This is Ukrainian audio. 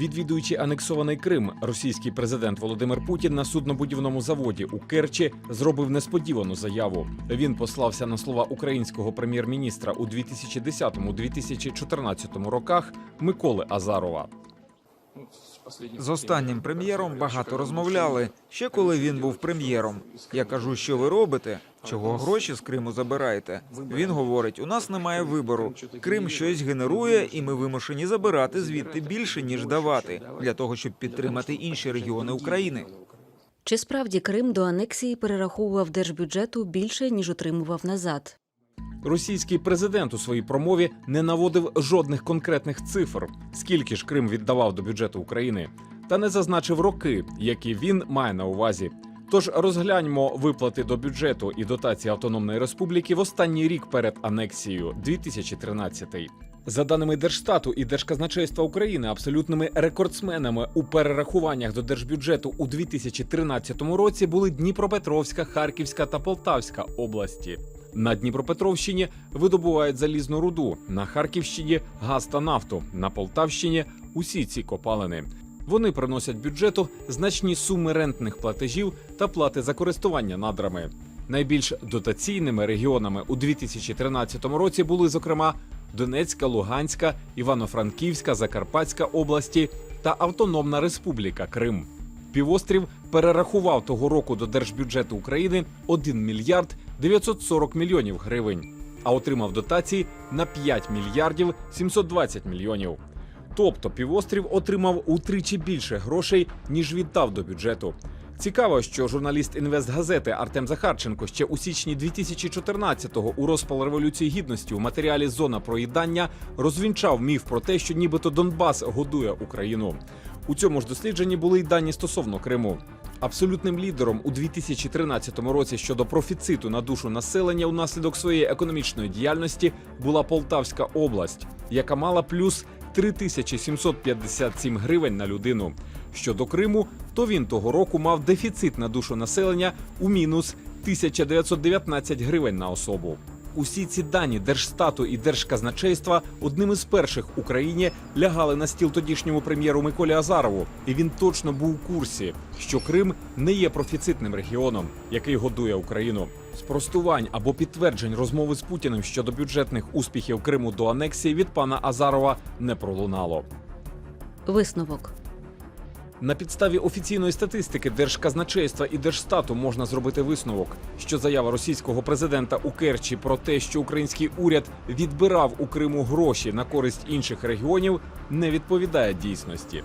Відвідуючи анексований Крим, російський президент Володимир Путін на суднобудівному заводі у Керчі зробив несподівану заяву. Він послався на слова українського прем'єр-міністра у 2010-2014 роках Миколи Азарова. З останнім прем'єром багато розмовляли. Ще коли він був прем'єром. Я кажу, що ви робите? Чого гроші з Криму забираєте? Він говорить: у нас немає вибору. Крим щось генерує, і ми вимушені забирати звідти більше ніж давати, для того, щоб підтримати інші регіони України. Чи справді Крим до анексії перераховував держбюджету більше ніж отримував назад? Російський президент у своїй промові не наводив жодних конкретних цифр, скільки ж Крим віддавав до бюджету України, та не зазначив роки, які він має на увазі. Тож розгляньмо виплати до бюджету і дотації Автономної Республіки в останній рік перед анексією 2013. За даними Держстату і Держказначейства України, абсолютними рекордсменами у перерахуваннях до держбюджету у 2013 році були Дніпропетровська, Харківська та Полтавська області. На Дніпропетровщині видобувають залізну руду, на Харківщині газ та нафту, на Полтавщині усі ці копалини. Вони приносять бюджету значні суми рентних платежів та плати за користування надрами. Найбільш дотаційними регіонами у 2013 році були, зокрема, Донецька, Луганська, Івано-Франківська, Закарпатська області та Автономна Республіка Крим. Півострів перерахував того року до держбюджету України 1 мільярд 940 мільйонів гривень, а отримав дотації на 5 мільярдів 720 мільйонів. Тобто півострів отримав утричі більше грошей, ніж віддав до бюджету. Цікаво, що журналіст інвестгазети Артем Захарченко ще у січні 2014-го у розпал революції гідності у матеріалі Зона проїдання розвінчав міф про те, що нібито Донбас годує Україну. У цьому ж дослідженні були й дані стосовно Криму. Абсолютним лідером у 2013 році щодо профіциту на душу населення унаслідок своєї економічної діяльності була Полтавська область, яка мала плюс 3757 гривень на людину. Щодо Криму, то він того року мав дефіцит на душу населення у мінус 1919 гривень на особу. Усі ці дані Держстату і Держказначейства одним із перших в Україні лягали на стіл тодішньому прем'єру Миколі Азарову, і він точно був у курсі, що Крим не є профіцитним регіоном, який годує Україну. Спростувань або підтверджень розмови з Путіним щодо бюджетних успіхів Криму до анексії від пана Азарова не пролунало. Висновок. На підставі офіційної статистики Держказначейства і Держстату можна зробити висновок, що заява російського президента у Керчі про те, що український уряд відбирав у Криму гроші на користь інших регіонів, не відповідає дійсності.